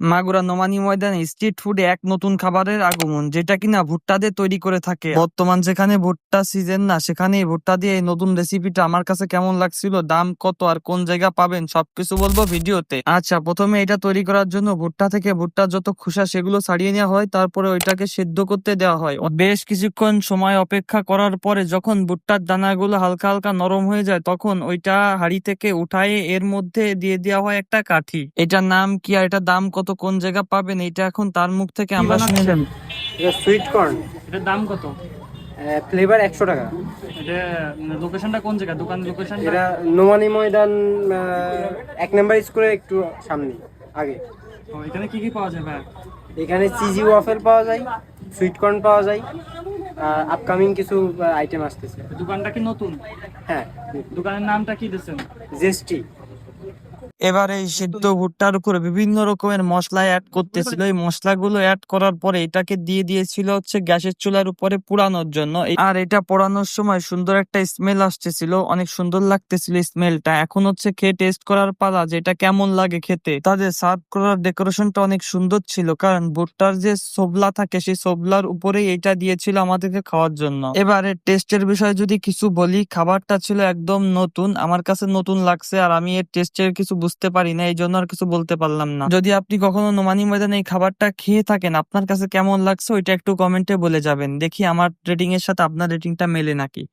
মাগুরা নোমানী ময়দানে স্ট্রিট ফুডে এক নতুন খাবারের আগমন যেটা কিনা ভুট্টা দিয়ে তৈরি করে থাকে। বর্তমান যেখানে ভুট্টা সিজন না সেখানে ভুট্টা দিয়ে এই নতুন রেসিপিটা আমার কাছে কেমন লাগছিল দাম কত আর কোন জায়গা পাবেন সবকিছু বলব ভিডিওতে। আচ্ছা প্রথমে এটা তৈরি করার জন্য ভুট্টা থেকে ভুট্টা যত খোসা সেগুলো ছাড়িয়ে নেওয়া হয় তারপরে ওইটাকে সেদ্ধ করতে দেওয়া হয়। বেশ কিছুক্ষণ সময় অপেক্ষা করার পরে যখন ভুট্টার দানাগুলো হালকা হালকা নরম হয়ে যায় তখন ওইটা হাড়ি থেকে উঠায়ে এর মধ্যে দিয়ে দেওয়া হয় একটা কাঠি। এটার নাম কি আর এটার দাম কত? কোন জায়গা পাবেন এটা এখন তার মুখ থেকে আমরা শুনে নেব। এটা সুইট কর্ন এটার দাম কত? ফ্লেভার একশো টাকা। এটা লোকেশনটা কোন জায়গা? দোকান লোকেশন এটা নোমানি ময়দান এক নাম্বার স্কুলের একটু সামনে আগে। এখানে কি কি পাওয়া যায় ভাই? এখানে চিজি ওয়াফেল পাওয়া যায় সুইট কর্ন পাওয়া যায় আপকামিং কিছু আইটেম আসতেছে। দোকানটা কি নতুন? হ্যাঁ। দোকানের নামটা কি দিচ্ছেন? জেস্টি এবারে এই সিদ্ধ ভুট্টার উপরে বিভিন্ন রকমের মশলা অ্যাড করতেছিল। এই মশলাগুলো অ্যাড করার পরে এটাকে দিয়ে দিয়েছিল হচ্ছে গ্যাসের চুলার উপরে পোড়ানোর জন্য। আর এটা পোড়ানোর সময় সুন্দর একটা স্মেল আসতেছিল। অনেক সুন্দর লাগতেছিল স্মেলটা এখন হচ্ছে খেয়ে টেস্ট করার পালা যে এটা কেমন লাগে খেতে। তাদের সার্ভ করার ডেকোরেশনটা অনেক সুন্দর ছিল। কারণ ভুট্টার যে সোবলা থাকে সেই সোবলার উপরেই এটা দিয়েছিল আমাদেরকে খাওয়ার জন্য। এবারে টেস্টের বিষয়ে যদি কিছু বলি খাবারটা ছিল একদম নতুন। আমার কাছে নতুন লাগছে আর আমি এর টেস্টের কিছু বুঝতে পারি না এই জন্য আর কিছু বলতে পারলাম না। যদি আপনি কখনো নোমানি ময়দান এই খাবারটা খেয়ে থাকেন, আপনার কাছে কেমন লাগছে, ওইটা একটু কমেন্টে বলে যাবেন। দেখি আমার রেটিং এর সাথে আপনার রেটিংটা মেলে নাকি।